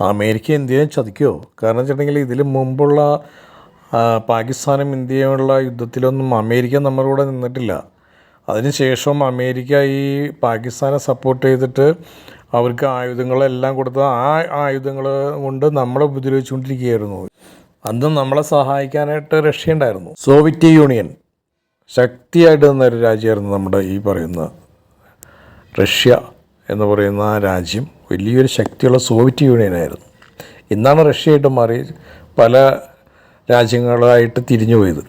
America ഇന്ത്യയെ ചതിക്കുമോ കാരണം വെച്ചിട്ടുണ്ടെങ്കിൽ ഇതിൽ മുമ്പുള്ള പാകിസ്ഥാനും ഇന്ത്യയുമുള്ള യുദ്ധത്തിലൊന്നും അമേരിക്ക നമ്മുടെ കൂടെ നിന്നിട്ടില്ല. അതിനുശേഷം അമേരിക്ക ഈ പാകിസ്ഥാനെ സപ്പോർട്ട് ചെയ്തിട്ട് അവർക്ക് ആയുധങ്ങളെല്ലാം കൊടുത്ത് ആ ആയുധങ്ങൾ കൊണ്ട് നമ്മളെ ഉപദ്രവിച്ചുകൊണ്ടിരിക്കുകയായിരുന്നു. അന്ന് നമ്മളെ സഹായിക്കാനായിട്ട് റഷ്യ ഉണ്ടായിരുന്നു. സോവിയറ്റ് യൂണിയൻ ശക്തിയായിട്ട് നിന്നൊരു രാജ്യമായിരുന്നു നമ്മുടെ ഈ പറയുന്ന റഷ്യ എന്ന് പറയുന്ന ആ രാജ്യം. വലിയൊരു ശക്തിയുള്ള സോവിയറ്റ് യൂണിയനായിരുന്നു. ഇന്നാണ് റഷ്യയായിട്ട് മാറി പല രാജ്യങ്ങളായിട്ട് തിരിഞ്ഞു പോയത്.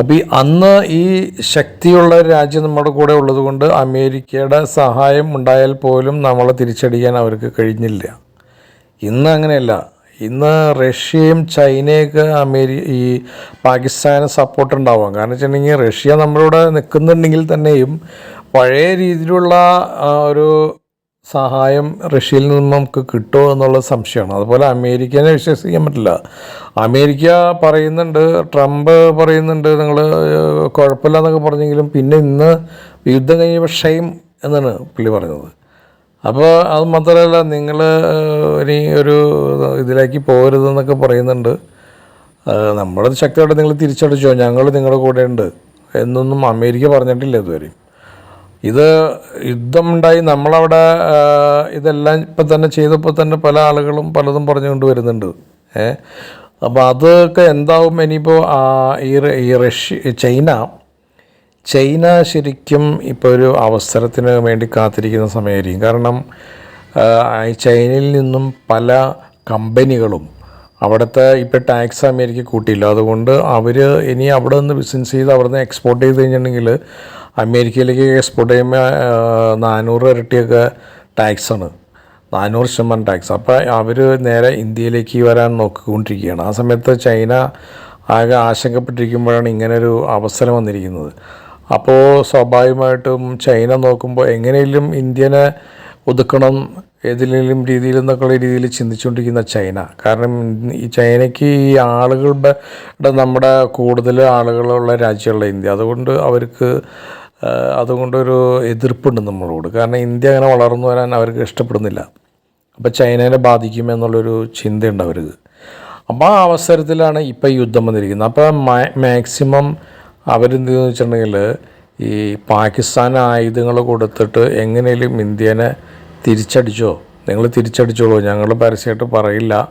അപ്പോൾ ഈ അന്ന് ഈ ശക്തിയുള്ള രാജ്യം നമ്മുടെ കൂടെ ഉള്ളതുകൊണ്ട് അമേരിക്കയുടെ സഹായം ഉണ്ടായാൽ പോലും നമ്മളെ തിരിച്ചടിക്കാൻ അവർക്ക് കഴിഞ്ഞില്ല. ഇന്ന് അങ്ങനെയല്ല. ഇന്ന് റഷ്യയും ചൈനയൊക്കെ അമേരി ഈ പാകിസ്ഥാന് സപ്പോർട്ട് ഉണ്ടാവാം. കാരണം വെച്ചിട്ടുണ്ടെങ്കിൽ റഷ്യ നമ്മളിവിടെ നിൽക്കുന്നുണ്ടെങ്കിൽ തന്നെയും പഴയ രീതിയിലുള്ള ഒരു സഹായം റഷ്യയിൽ നിന്ന് നമുക്ക് കിട്ടുമോ എന്നുള്ള സംശയമാണ്. അതുപോലെ അമേരിക്കനെ വിശ്വസിക്കാൻ പറ്റില്ല. അമേരിക്ക പറയുന്നുണ്ട് ട്രംപ് പറയുന്നുണ്ട് നിങ്ങൾ കുഴപ്പമില്ല എന്നൊക്കെ പറഞ്ഞെങ്കിലും പിന്നെ ഇന്ന് യുദ്ധം കഴിഞ്ഞ ഷെയിം എന്നാണ് പുള്ളി പറഞ്ഞത്. അപ്പോൾ അത് മാത്രമല്ല നിങ്ങൾ ഇനി ഒരു ഇതിലേക്ക് പോകരുതെന്നൊക്കെ പറയുന്നുണ്ട്. നമ്മുടെ ശക്തിയോടെ നിങ്ങൾ തിരിച്ചടിച്ചോ? ഞങ്ങൾ നിങ്ങളുടെ കൂടെ ഉണ്ട് എന്നൊന്നും അമേരിക്ക പറഞ്ഞിട്ടില്ല ഇതുവരെ. ഇത് യുദ്ധമുണ്ടായി നമ്മളവിടെ ആ, ഇതെല്ലാം ഇപ്പം തന്നെ ചെയ്തപ്പോൾ തന്നെ പല ആളുകളും പലതും പറഞ്ഞുകൊണ്ട് വരുന്നുണ്ട്. ഏ? അപ്പോൾ അതൊക്കെ എന്താവും ഇനിയിപ്പോൾ ഈ ഈ റഷ്യ ചൈന ചൈന ശരിക്കും ഇപ്പോൾ ഒരു അവസരത്തിന് വേണ്ടി കാത്തിരിക്കുന്ന സമയമായിരിക്കും. കാരണം ചൈനയിൽ നിന്നും പല കമ്പനികളും അവിടുത്തെ ഇപ്പോൾ ടാക്സ് അമേരിക്ക കൂട്ടിയില്ല. അതുകൊണ്ട് അവർ ഇനി അവിടെ നിന്ന് ബിസിനസ് ചെയ്ത് അവിടെ നിന്ന് എക്സ്പോർട്ട് ചെയ്ത് കഴിഞ്ഞിട്ടുണ്ടെങ്കിൽ അമേരിക്കയിലേക്ക് എക്സ്പോർട്ട് ചെയ്യുമ്പോൾ നാനൂറ് ഇരട്ടിയൊക്കെ ടാക്സാണ് നാനൂറ് ശതമാനം ടാക്സ് അപ്പോൾ അവർ നേരെ ഇന്ത്യയിലേക്ക് വരാൻ നോക്കിക്കൊണ്ടിരിക്കുകയാണ്. ആ സമയത്ത് ചൈന ആകെ ആശങ്കപ്പെട്ടിരിക്കുമ്പോഴാണ് ഇങ്ങനൊരു അവസരം വന്നിരിക്കുന്നത്. അപ്പോൾ സ്വാഭാവികമായിട്ടും ചൈന നോക്കുമ്പോൾ എങ്ങനെയെങ്കിലും ഇന്ത്യനെ ഒതുക്കണം ഏതെങ്കിലും രീതിയിൽ എന്നൊക്കെയുള്ള രീതിയിൽ ചിന്തിച്ചുകൊണ്ടിരിക്കുന്ന ചൈന. കാരണം ഈ ചൈനയ്ക്ക് ഈ ആളുകളുടെ നമ്മുടെ കൂടുതൽ ആളുകളുള്ള രാജ്യമുള്ള ഇന്ത്യ. അതുകൊണ്ട് അവർക്ക് അതുകൊണ്ടൊരു എതിർപ്പുണ്ട് നമ്മളോട്. കാരണം ഇന്ത്യ അങ്ങനെ വളർന്നു വരാൻ അവർക്ക് ഇഷ്ടപ്പെടുന്നില്ല. അപ്പോൾ ചൈനയെ ബാധിക്കും എന്നുള്ളൊരു ചിന്തയുണ്ട് അവർക്ക് അപ്പോൾ ആ അവസരത്തിലാണ് ഇപ്പോൾ യുദ്ധം വന്നിരിക്കുന്നത്. അപ്പോൾ മാക്സിമം അവരെന്ത് വെച്ചിട്ടുണ്ടെങ്കിൽ ഈ പാകിസ്ഥാൻ ആയുധങ്ങൾ കൊടുത്തിട്ട് എങ്ങനെയും ഇന്ത്യനെ തിരിച്ചടിച്ചോ നിങ്ങൾ തിരിച്ചടിച്ചോളൂ ഞങ്ങൾ പരസ്യമായിട്ട് പറയില്ല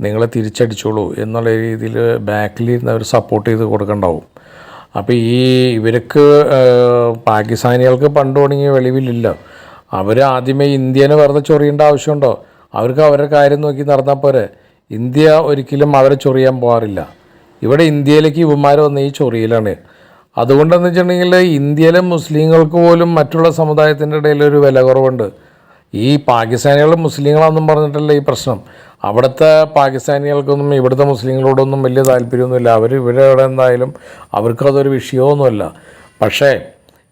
നിങ്ങളെ തിരിച്ചടിച്ചോളൂ എന്നുള്ള രീതിയിൽ ബാക്കിലിരുന്ന് അവർ സപ്പോർട്ട് ചെയ്ത് കൊടുക്കണ്ടാവും. അപ്പോൾ ഈ ഇവർക്ക് പാകിസ്ഥാനികൾക്ക് പണ്ട് തുടങ്ങിയ വെളിവിലില്ല. അവർ ആദ്യമേ ഇന്ത്യനെ വെറുതെ ചൊറിയേണ്ട ആവശ്യമുണ്ടോ? അവർക്ക് അവരുടെ കാര്യം നോക്കി നടന്നാൽ പോരെ. ഇന്ത്യ ഒരിക്കലും അവരെ ചൊറിയാൻ പോകാറില്ല ഇവിടെ ഇന്ത്യയിലേക്ക് ഇവന്മാർ വന്ന ഈ ചൊറിയിലാണ്. അതുകൊണ്ടെന്ന് വെച്ചിട്ടുണ്ടെങ്കിൽ ഇന്ത്യയിലെ മുസ്ലിങ്ങൾക്ക് പോലും മറ്റുള്ള സമുദായത്തിന്റെ ഇടയിൽ ഒരു വില കുറവുണ്ട്. ഈ പാകിസ്ഥാനികളും മുസ്ലിങ്ങളാണെന്നും പറഞ്ഞിട്ടല്ല ഈ പ്രശ്നം? അവിടുത്തെ പാകിസ്ഥാനികൾക്കൊന്നും ഇവിടുത്തെ മുസ്ലിങ്ങളോടൊന്നും വലിയ താല്പര്യമൊന്നുമില്ല. അവർ ഇവിടെ എവിടെ എന്തായാലും അവർക്കതൊരു വിഷയമൊന്നുമല്ല. പക്ഷേ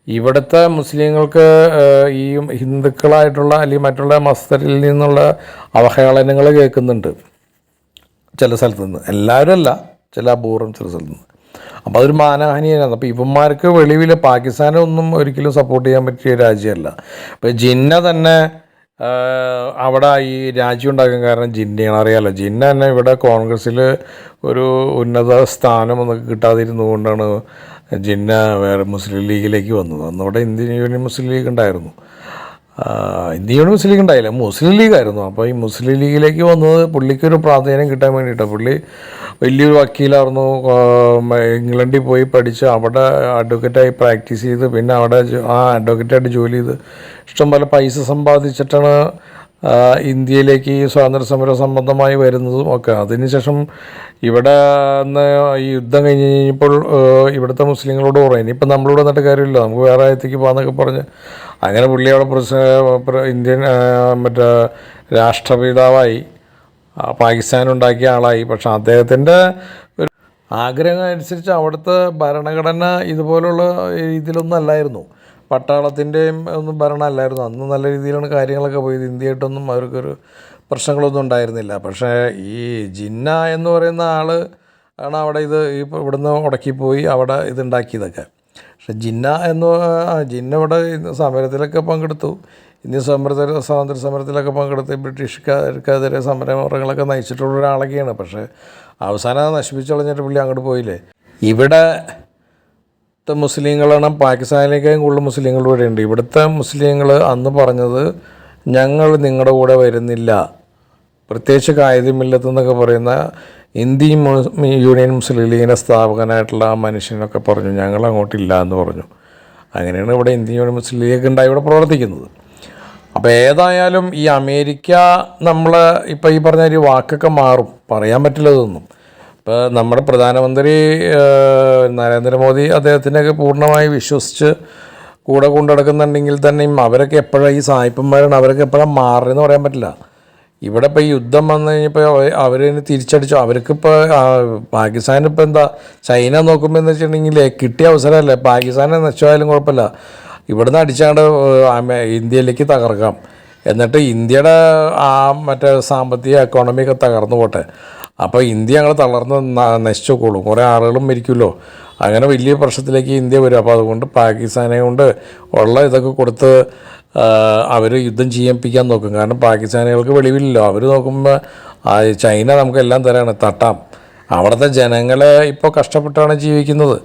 ഇവിടുത്തെ മുസ്ലിങ്ങൾക്ക് ഈ ഹിന്ദുക്കളായിട്ടുള്ള അല്ലെങ്കിൽ മറ്റുള്ള മസ്തരിൽ നിന്നുള്ള അവഹേളനങ്ങൾ കേൾക്കുന്നുണ്ട് ചില സ്ഥലത്ത് നിന്ന്. എല്ലാവരും അല്ല ചില അപൂർവം ചില സ്ഥലത്ത് നിന്ന്. അപ്പോൾ അതൊരു മാനഹാനിയാണ്. അപ്പോൾ ഇവന്മാർക്ക് വെളിവിൽ പാകിസ്ഥാനൊന്നും ഒരിക്കലും സപ്പോർട്ട് ചെയ്യാൻ പറ്റിയ രാജ്യമല്ല. അപ്പോൾ ജിന്ന തന്നെ അവിടെ ഈ രാജ്യം ഉണ്ടാക്കാൻ കാരണം ജിന്നയാണ് അറിയാമല്ലോ ജിന്ന തന്നെ ഇവിടെ കോൺഗ്രസ്സിൽ ഒരു ഉന്നത സ്ഥാനം ഒന്നും കിട്ടാതിരുന്നു കിട്ടാതിരുന്നുകൊണ്ടാണ് ജിന്ന വേറെ മുസ്ലിം ലീഗിലേക്ക് വന്നത്. അന്നവിടെ ഇന്ത്യൻ യൂണിയൻ മുസ്ലിം ലീഗ് ഉണ്ടായിരുന്നു. യൂണിയൻ മുസ്ലിം ലീഗ് ഉണ്ടായില്ല. മുസ്ലിം ലീഗായിരുന്നു അപ്പോൾ ഈ മുസ്ലിം ലീഗിലേക്ക് വന്നത് പുള്ളിക്കൊരു പ്രാധാന്യം കിട്ടാൻ വേണ്ടിയിട്ടാണ് പുള്ളി വലിയൊരു വക്കീലായിരുന്നു. ഇംഗ്ലണ്ടിൽ പോയി പഠിച്ച് അവിടെ അഡ്വക്കേറ്റായി പ്രാക്ടീസ് ചെയ്ത് പിന്നെ അവിടെ ആ അഡ്വക്കേറ്റായിട്ട് ജോലി ചെയ്ത് ഇഷ്ടംപോലെ പൈസ സമ്പാദിച്ചിട്ടാണ് ഇന്ത്യയിലേക്ക് ഈ സ്വാതന്ത്ര്യ സമര സംബന്ധമായി വരുന്നതും ഒക്കെ. അതിനുശേഷം ഇവിടെ നിന്ന് ഈ യുദ്ധം കഴിഞ്ഞ് കഴിഞ്ഞപ്പോൾ ഇവിടുത്തെ മുസ്ലിങ്ങളോട് പറയും ഇനിയിപ്പോൾ നമ്മളിവിടെ നിന്നിട്ട് കാര്യമില്ല നമുക്ക് വേറെ ആയത്തേക്ക് പോകാന്നൊക്കെ പറഞ്ഞ്. അങ്ങനെ പുള്ളി അവിടെ പ്രസ- ഇന്ത്യൻ മറ്റേ രാഷ്ട്രപിതാവായി പാകിസ്ഥാൻ ഉണ്ടാക്കിയ ആളായി. പക്ഷേ അദ്ദേഹത്തിന്റെ ഒരു ആഗ്രഹം അനുസരിച്ച് അവിടുത്തെ ഭരണഘടന ഇതുപോലുള്ള രീതിയിലൊന്നും അല്ലായിരുന്നു. പട്ടാളത്തിന്റെയും ഒന്നും ഭരണം അല്ലായിരുന്നു അന്ന് നല്ല രീതിയിലാണ് കാര്യങ്ങളൊക്കെ പോയത്. ഇന്ത്യയായിട്ടൊന്നും അവർക്കൊരു പ്രശ്നങ്ങളൊന്നും ഉണ്ടായിരുന്നില്ല. പക്ഷേ ഈ ജിന്ന എന്ന് പറയുന്ന ആൾ ആണ് അവിടെ ഇത് ഈ ഇവിടുന്ന് ഉടക്കിപ്പോയി അവിടെ ഇതുണ്ടാക്കിയതൊക്കെ. പക്ഷെ ജിന്ന എന്ന് ജിന്ന ഇവിടെ സമരത്തിലൊക്കെ പങ്കെടുത്തു. ഇന്ത്യൻ സമരത്തിൽ സ്വാതന്ത്ര്യ സമരത്തിലൊക്കെ പങ്കെടുത്ത് ബ്രിട്ടീഷുകാർക്കെതിരെ സമരമുറകളൊക്കെ നയിച്ചിട്ടുള്ള ഒരാളൊക്കെയാണ്. പക്ഷേ അവസാനം നശിപ്പിച്ച് കളഞ്ഞിട്ട് പുള്ളി അങ്ങോട്ട് പോയില്ലേ? ഇവിടെ ഇവിടുത്തെ മുസ്ലിങ്ങളാണ് പാകിസ്ഥാനിലേക്കാളും കൂടുതൽ മുസ്ലിങ്ങൾ ഇവിടെ ഉണ്ട്. ഇവിടുത്തെ മുസ്ലിങ്ങൾ അന്ന് പറഞ്ഞത് ഞങ്ങൾ നിങ്ങളുടെ കൂടെ വരുന്നില്ല. പ്രത്യേകിച്ച് കായികമില്ലത്ത് എന്നൊക്കെ പറയുന്ന ഇന്ത്യൻ യൂണിയൻ മുസ്ലിം ലീഗിന്റെ സ്ഥാപകനായിട്ടുള്ള ആ മനുഷ്യനൊക്കെ പറഞ്ഞു ഞങ്ങൾ അങ്ങോട്ടില്ല എന്ന് പറഞ്ഞു. അങ്ങനെയാണ് ഇവിടെ ഇന്ത്യൻ യൂണിയൻ മുസ്ലിം ലീഗ് ഉണ്ടായി ഇവിടെ പ്രവർത്തിക്കുന്നത്. അപ്പോൾ ഏതായാലും ഈ അമേരിക്ക നമ്മൾ ഇപ്പോൾ ഈ പറഞ്ഞ ഒരു വാക്കൊക്കെ മാറും. പറയാൻ പറ്റില്ല ഇതൊന്നും ഇപ്പോൾ നമ്മുടെ പ്രധാനമന്ത്രി നരേന്ദ്രമോദി അദ്ദേഹത്തിനൊക്കെ പൂർണമായി വിശ്വസിച്ച് കൂടെ കൊണ്ടുനടക്കുന്നുണ്ടെങ്കിൽ തന്നെയും അവരൊക്കെ എപ്പോഴാണ് ഈ സായിപ്പന്മാരാണ് അവരൊക്കെ എപ്പോഴാണ് മാറുന്നതെന്ന് പറയാൻ പറ്റില്ല. ഇവിടെ ഇപ്പോൾ യുദ്ധം വന്നു കഴിഞ്ഞപ്പോൾ അവരതിനെ തിരിച്ചടിച്ചു? അവർക്കിപ്പോൾ പാകിസ്ഥാൻ ഇപ്പോൾ എന്താ ചൈന നോക്കുമ്പോൾ എന്ന് വെച്ചിട്ടുണ്ടെങ്കിൽ കിട്ടിയ അവസരമല്ലേ? പാകിസ്ഥാനെ നശിച്ചായാലും കുഴപ്പമില്ല. ഇവിടുന്ന് അടിച്ചാണ്ട് ഇന്ത്യയിലേക്ക് തകർക്കാം. എന്നിട്ട് ഇന്ത്യയുടെ ആ മറ്റേ സാമ്പത്തിക എക്കോണമിയൊക്കെ തകർന്നു പോട്ടെ. അപ്പോൾ ഇന്ത്യ ഞങ്ങൾ തളർന്ന് നശിച്ചു കുറേ ആളുകളും മരിക്കുമല്ലോ. അങ്ങനെ വലിയ പ്രശ്നത്തിലേക്ക് ഇന്ത്യ വരും. അപ്പോൾ അതുകൊണ്ട് പാകിസ്ഥാനെ കൊണ്ട് ഉള്ള ഇതൊക്കെ കൊടുത്ത് അവർ യുദ്ധം ചെയ്യിപ്പിക്കാൻ നോക്കും. കാരണം പാകിസ്ഥാനികൾക്ക് വെളിവില്ലല്ലോ. അവർ നോക്കുമ്പോൾ ചൈന നമുക്കെല്ലാം തരാണ്. തട്ടാം. അവിടുത്തെ ജനങ്ങൾ ഇപ്പോൾ കഷ്ടപ്പെട്ടാണ് ജീവിക്കുന്നത്.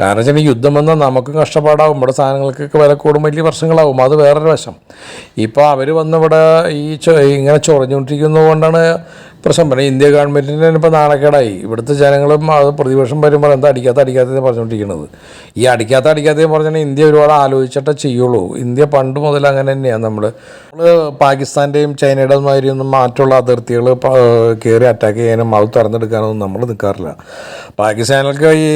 കാരണം വെച്ചാൽ യുദ്ധം വന്നാൽ നമുക്കും കഷ്ടപ്പാടാവും. ഇവിടെ സാധനങ്ങൾക്കൊക്കെ വില കൂടും വലിയ പ്രശ്നങ്ങളാവും. അത് വേറൊരു വശം. ഇപ്പോൾ അവർ വന്നിവിടെ ഈ ഇങ്ങനെ ചൊറഞ്ഞുകൊണ്ടിരിക്കുന്നത് കൊണ്ടാണ് പ്രശ്നം പറയും. ഇന്ത്യ ഗവൺമെന്റിന് ഇപ്പോൾ നാണക്കേടായി. ഇവിടുത്തെ ജനങ്ങളും അത് പ്രതിപക്ഷം വരുമ്പോൾ എന്താ അടിക്കാത്ത അടിക്കാത്തതെന്ന് പറഞ്ഞുകൊണ്ടിരിക്കുന്നത് ഈ അടിക്കാത്ത അടിക്കാത്തതെന്ന് പറഞ്ഞാൽ ഇന്ത്യ ഒരുപാട് ആലോചിച്ചിട്ടേ ചെയ്യുള്ളൂ. ഇന്ത്യ പണ്ട് മുതൽ അങ്ങനെ തന്നെയാണ് നമ്മൾ നമ്മൾ പാകിസ്ഥാന്റെയും ചൈനയുടെ മാതിരി ഒന്നും മാറ്റുള്ള അതിർത്തികൾ കയറി അറ്റാക്ക് ചെയ്യാനും അത് തുറന്നെടുക്കാനൊന്നും നമ്മൾ നിൽക്കാറില്ല പാകിസ്ഥാനിലൊക്കെ ഈ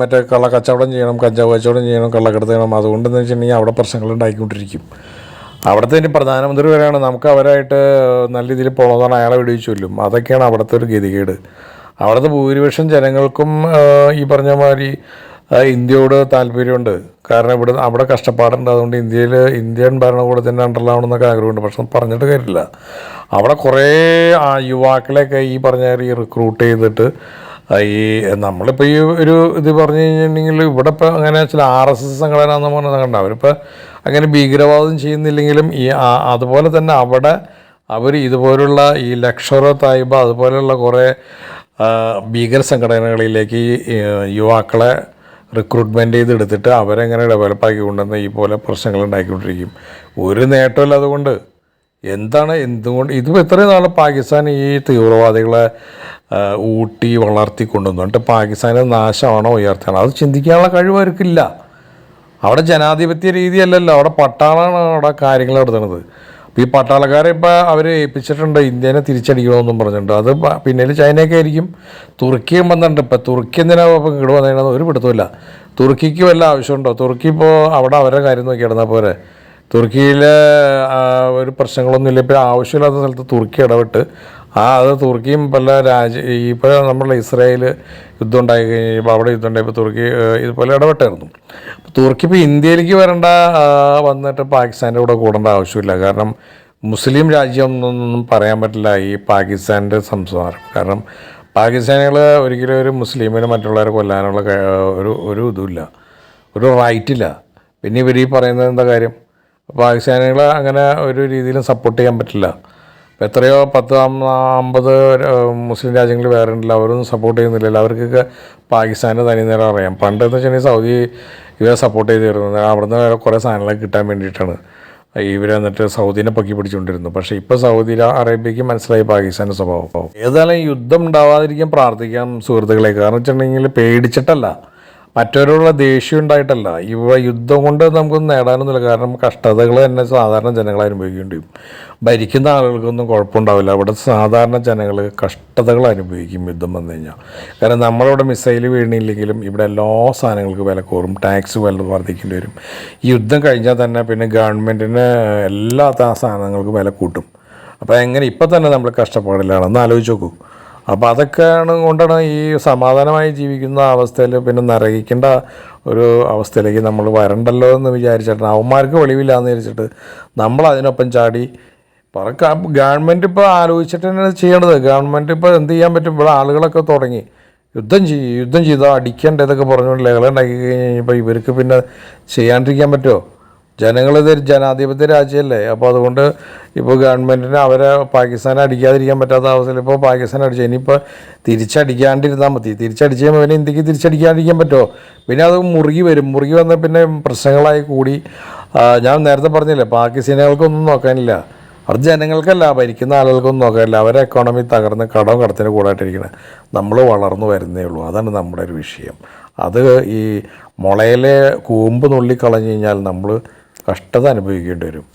മറ്റേ കള്ളക്കച്ചവടം ചെയ്യണം കഞ്ചാവ് കച്ചവടം ചെയ്യണം കള്ളക്കടത്ത് ചെയ്യണം. അതുകൊണ്ടെന്ന് വെച്ചിട്ടുണ്ടെങ്കിൽ അവിടെ പ്രശ്നങ്ങൾ ഉണ്ടായിക്കൊണ്ടിരിക്കും. അവിടുത്തെ ഇനി പ്രധാനമന്ത്രി വരെയാണ്. നമുക്ക് അവരായിട്ട് നല്ല രീതിയിൽ പോകണമെന്നാണ് അയാളെ വെടിവെച്ച് കൊല്ലും അതൊക്കെയാണ് അവിടുത്തെ ഒരു ഗതികേട്. അവിടുത്തെ ഭൂരിപക്ഷം ജനങ്ങൾക്കും ഈ പറഞ്ഞ മാതിരി ഇന്ത്യയോട് താല്പര്യമുണ്ട്. കാരണം ഇവിടെ അവിടെ കഷ്ടപ്പാടുണ്ട്. അതുകൊണ്ട് ഇന്ത്യയിൽ ഇന്ത്യൻ ഭരണകൂടത്തിന്റെ അണ്ടറിലാവണമെന്നൊക്കെ ആഗ്രഹമുണ്ട്. പക്ഷെ പറഞ്ഞിട്ട് കാര്യമില്ല. അവിടെ കുറേ ആ, യുവാക്കളെയൊക്കെ ഈ പറഞ്ഞ ഈ റിക്രൂട്ട് ചെയ്തിട്ട് ഈ നമ്മളിപ്പോൾ ഈ ഒരു ഇത് പറഞ്ഞു കഴിഞ്ഞിട്ടുണ്ടെങ്കിൽ ഇവിടെ ഇപ്പോൾ അങ്ങനെ ചില ആർ എസ് എസ് സംഘടന എന്ന് പറഞ്ഞത് കണ്ട അവരിപ്പോൾ അങ്ങനെ ഭീകരവാദം ചെയ്യുന്നില്ലെങ്കിലും ഈ അതുപോലെ തന്നെ അവിടെ അവർ ഇതുപോലുള്ള ഈ ലക്ഷറോ തായ്ബ അതുപോലെയുള്ള കുറേ ഭീകര സംഘടനകളിലേക്ക് ഈ യുവാക്കളെ റിക്രൂട്ട്മെന്റ് ചെയ്തെടുത്തിട്ട് അവരെങ്ങനെ ഡെവലപ്പാക്കി കൊണ്ടുവന്ന് ഈ പോലെ പ്രശ്നങ്ങൾ ഉണ്ടാക്കിക്കൊണ്ടിരിക്കും. ഒരു നേട്ടമില്ല അതുകൊണ്ട്. എന്താണ് എന്തുകൊണ്ട്? ഇതിപ്പോൾ ഇത്രയും നാൾ പാകിസ്ഥാൻ ഈ തീവ്രവാദികളെ ഊട്ടി വളർത്തി കൊണ്ടുവന്നു എന്നിട്ട് പാകിസ്ഥാനെ നാശമാണോ ഉയർത്തണം? അത് ചിന്തിക്കാനുള്ള കഴിവ് അവർക്കില്ല. അവിടെ ജനാധിപത്യ രീതിയല്ലല്ലോ. അവിടെ പട്ടാളാണ് അവിടെ കാര്യങ്ങൾ നടത്തുന്നത്. അപ്പോൾ ഈ പട്ടാളക്കാരെ ഇപ്പോൾ അവർ ഏൽപ്പിച്ചിട്ടുണ്ട്. ഇന്ത്യനെ തിരിച്ചടിക്കണമെന്നും പറഞ്ഞിട്ടുണ്ട്. അത് പിന്നെ പിന്നിൽ ചൈനയൊക്കെ ആയിരിക്കും. തുർക്കിയും വന്നിട്ടുണ്ട്. ഇപ്പോൾ തുർക്കി എന്തിനാണ് ഇപ്പം ഇങ്ങോട്ട് ഒരു പിടുത്തമില്ല തുർക്കിക്ക് വല്ല ആവശ്യമുണ്ടോ? തുർക്കി ഇപ്പോൾ അവിടെ അവരുടെ കാര്യം നോക്കി കിടന്നാൽ പോരെ. തുർക്കിയിൽ ഒരു പ്രശ്നങ്ങളൊന്നുമില്ല. ഇപ്പോൾ ആവശ്യമില്ലാത്ത സ്ഥലത്ത് തുർക്കി ഇടപെട്ട് ആ അത് തുർക്കിയും പല രാജ്യ ഇപ്പോൾ നമ്മളെ ഇസ്രായേൽ യുദ്ധം ഉണ്ടായി കഴിഞ്ഞപ്പോൾ അവിടെ യുദ്ധം ഉണ്ടായപ്പോൾ തുർക്കി ഇതുപോലെ ഇടപെട്ടായിരുന്നു. തുർക്കി ഇപ്പോൾ ഇന്ത്യയിലേക്ക് വരേണ്ട വന്നിട്ട് പാകിസ്ഥാന്റെ കൂടെ കൂടേണ്ട ആവശ്യമില്ല. കാരണം മുസ്ലിം രാജ്യം എന്നൊന്നും പറയാൻ പറ്റില്ല ഈ പാകിസ്ഥാന്റെ സംസാരം. കാരണം പാകിസ്ഥാനികൾ ഒരിക്കലും ഒരു മുസ്ലിമിനെ മറ്റുള്ളവരെ കൊല്ലാനുള്ള ഒരു ഒരു ഇതുമില്ല. ഒരു റൈറ്റില്ല. പിന്നെ ഇവർ ഈ പറയുന്നത് എന്താ കാര്യം? പാകിസ്ഥാനികളെ അങ്ങനെ ഒരു രീതിയിലും സപ്പോർട്ട് ചെയ്യാൻ പറ്റില്ല. എത്രയോ പത്ത് അമ്പത് മുസ്ലിം രാജ്യങ്ങൾ വേറെ ഉണ്ടല്ലോ. അവരൊന്നും സപ്പോർട്ട് ചെയ്യുന്നില്ലല്ലോ. അവർക്കൊക്കെ പാകിസ്ഥാന്റെ തനി നേരം അറിയാം. പണ്ടെന്ന് വെച്ചിട്ടുണ്ടെങ്കിൽ സൗദി ഇവരെ സപ്പോർട്ട് ചെയ്തിരുന്നത് അവിടുന്ന് കുറേ സാധനങ്ങളൊക്കെ കിട്ടാൻ വേണ്ടിയിട്ടാണ് ഇവർ എന്നിട്ട് സൗദിനെ പൊക്കി പിടിച്ചുകൊണ്ടിരുന്നു പക്ഷേ ഇപ്പോൾ സൗദി അറേബ്യയ്ക്ക് മനസ്സിലായി പാകിസ്ഥാന്റെ സ്വഭാവം. ഏതായാലും യുദ്ധം ഉണ്ടാവാതിരിക്കാൻ പ്രാർത്ഥിക്കാം സുഹൃത്തുക്കളെ. കാരണം വെച്ചിട്ടുണ്ടെങ്കിൽ പേടിച്ചിട്ടല്ല. മറ്റവരോടുള്ള ദേഷ്യം ഉണ്ടായിട്ടല്ല. ഇവ യുദ്ധം കൊണ്ട് നമുക്കൊന്നും നേടാനൊന്നുമില്ല. കാരണം കഷ്ടതകൾ തന്നെ സാധാരണ ജനങ്ങൾ അനുഭവിക്കേണ്ടി വരും. ഭരിക്കുന്ന ആളുകൾക്കൊന്നും കുഴപ്പമുണ്ടാവില്ല. അവിടെ സാധാരണ ജനങ്ങൾ കഷ്ടതകൾ അനുഭവിക്കും യുദ്ധം വന്നു കഴിഞ്ഞാൽ. കാരണം നമ്മളിവിടെ മിസൈൽ വീണില്ലെങ്കിലും ഇവിടെ എല്ലാ സാധനങ്ങൾക്ക് വില കൂറും ടാക്സ് വില വർദ്ധിക്കേണ്ടി വരും. യുദ്ധം കഴിഞ്ഞാൽ തന്നെ പിന്നെ ഗവൺമെന്റിന് എല്ലാ സാധനങ്ങൾക്കും വില കൂട്ടും. അപ്പോൾ എങ്ങനെ ഇപ്പം തന്നെ നമ്മൾ കഷ്ടപ്പാടില്ലാണെന്ന് ആലോചിച്ച് നോക്കൂ. അപ്പോൾ അതൊക്കെയാണ് കൊണ്ടാണ് ഈ സമാധാനമായി ജീവിക്കുന്ന അവസ്ഥയിൽ പിന്നെ നരകിക്കേണ്ട ഒരു അവസ്ഥയിലേക്ക് നമ്മൾ വരണ്ടല്ലോ എന്ന് വിചാരിച്ചിട്ട് അവന്മാർക്ക് വെളിവില്ല എന്ന് വിചാരിച്ചിട്ട് നമ്മൾ അതിനൊപ്പം ചാടി. പറക്ക ഗവൺമെന്റ് ഇപ്പോൾ ആലോചിച്ചിട്ട് തന്നെയാണ് ചെയ്യേണ്ടത്. ഗവൺമെന്റ് ഇപ്പോൾ എന്ത് ചെയ്യാൻ പറ്റും? ഇവിടെ ആളുകളൊക്കെ തുടങ്ങി. യുദ്ധം ചെയ്യും യുദ്ധം ചെയ്താൽ അടിക്കേണ്ട ഇതൊക്കെ പറഞ്ഞുകൊണ്ട് ലഹള ഉണ്ടാക്കി കഴിഞ്ഞ് കഴിഞ്ഞപ്പോൾ ഇവർക്ക് പിന്നെ ചെയ്യാണ്ടിരിക്കാൻ പറ്റുമോ ജനങ്ങളിത് ജനാധിപത്യ രാജ്യമല്ലേ? അപ്പോൾ അതുകൊണ്ട് ഇപ്പോൾ ഗവൺമെന്റിന് അവരെ പാകിസ്ഥാനെ അടിക്കാതിരിക്കാൻ പറ്റാത്ത അവസ്ഥയിൽ ഇപ്പോൾ പാകിസ്ഥാൻ അടിച്ചു ഇനിയിപ്പോൾ തിരിച്ചടിക്കാണ്ടിരുന്നാൽ മതി. തിരിച്ചടിച്ച് കഴിയുമ്പോൾ പിന്നെ ഇന്ത്യയ്ക്ക് തിരിച്ചടിക്കാണ്ടിരിക്കാൻ പറ്റുമോ? പിന്നെ അത് മുറുകി വരും. മുറുകി വന്നാൽ പിന്നെ പ്രശ്നങ്ങളായി കൂടി. ഞാൻ നേരത്തെ പറഞ്ഞില്ലേ പാകിസ്ഥാനികൾക്കൊന്നും നോക്കാനില്ല. അത് ജനങ്ങൾക്കല്ല ഭരിക്കുന്ന ആളുകൾക്കൊന്നും നോക്കാനില്ല. അവരെ എക്കോണമി തകർന്ന് കടം കടത്തിന് കൂടായിട്ടിരിക്കുന്നത്. നമ്മൾ വളർന്നു വരുന്നേ ഉള്ളൂ. അതാണ് നമ്മുടെ ഒരു വിഷയം. അത് ഈ മുളയിലെ കൂമ്പ് നുള്ളിക്കളഞ്ഞു കഴിഞ്ഞാൽ നമ്മൾ കഷ്ടത അനുഭവിക്കേണ്ടി വരും.